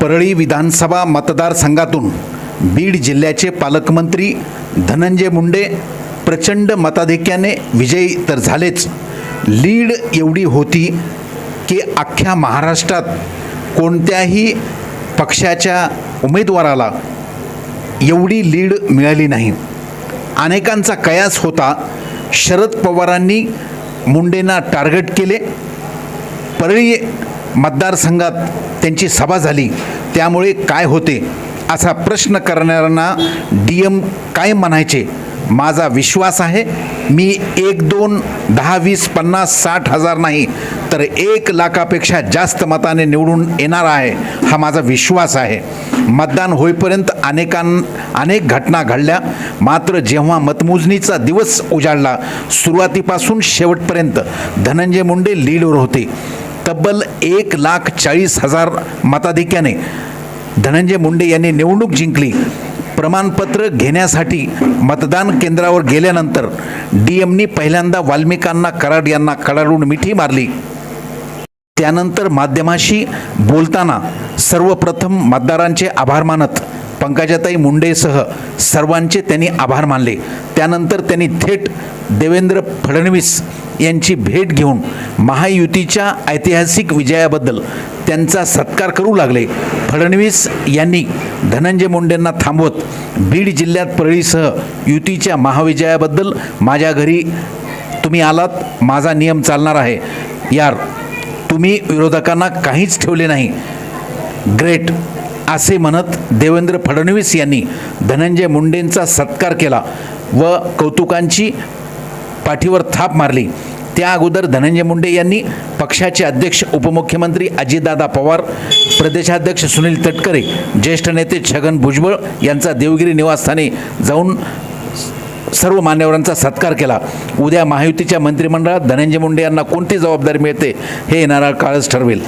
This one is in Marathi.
परळी विधानसभा मतदारसंघातून बीड जिल्ह्याचे पालकमंत्री धनंजय मुंडे प्रचंड मताधिक्याने विजयी तर झालेच. लीड एवढी होती की अख्ख्या महाराष्ट्रात कोणत्याही पक्षाच्या उमेदवाराला एवढी लीड मिळाली नाही. अनेकांचा कयास होता. शरद पवारांनी मुंडेंना टार्गेट केले. परळी मतदारसंघात त्यांची सभा झाली. त्यामुळे काय होते असा प्रश्न करणाऱ्यांना डी एम काय म्हणायचे? माझा विश्वास आहे मी एक दोन दहा वीस पन्नास साठ हजार नाही तर एक लाखापेक्षा जास्त मताने निवडून येणार आहे हा माझा विश्वास आहे. मतदान होईपर्यंत अनेकां अनेक घटना घडल्या. मात्र जेव्हा मतमोजणीचा दिवस उजाडला सुरुवातीपासून शेवटपर्यंत धनंजय मुंडे लीडवर होते. तब्बल एक लाख चाळीस हजार मताधिक्याने धनंजय मुंडे यांनी निवडणूक जिंकली. प्रमाणपत्र घेण्यासाठी मतदान केंद्रावर गेल्यानंतर डी एमनी पहिल्यांदा वाल्मिकांना कराड यांना कडाडून मिठी मारली. त्यानंतर माध्यमाशी बोलताना सर्वप्रथम मतदारांचे आभार मानत पंकजाताई मुंडेसह सर्वांचे त्यांनी आभार मानले. त्यानंतर त्यांनी थेट देवेंद्र फडणवीस यांची भेट घेऊन महायुतीच्या ऐतिहासिक विजयाबद्दल त्यांचा सत्कार करू लागले. फडणवीस यांनी धनंजय मुंडेंना थांबवत बीड जिल्ह्यात परळीसह युतीच्या महाविजयाबद्दल माझ्या घरी तुम्ही आलात माझा नियम चालणार आहे. यार तुम्ही विरोधकांना काहीच ठेवले नाही. ग्रेट. असे म्हणत देवेंद्र फडणवीस यांनी धनंजय मुंडेंचा सत्कार केला व कौतुकांची पाठीवर थाप मारली. त्या अगोदर धनंजय मुंडे यांनी पक्षाचे अध्यक्ष उपमुख्यमंत्री अजितदादा पवार प्रदेशाध्यक्ष सुनील तटकरे ज्येष्ठ नेते छगन भुजबळ यांचा देवगिरी निवासस्थानी जाऊन सर्व मान्यवरांचा सत्कार केला. उद्या महायुतीच्या मंत्रिमंडळात धनंजय मुंडे यांना कोणती जबाबदारी मिळते हे येणारा काळच ठरवेल.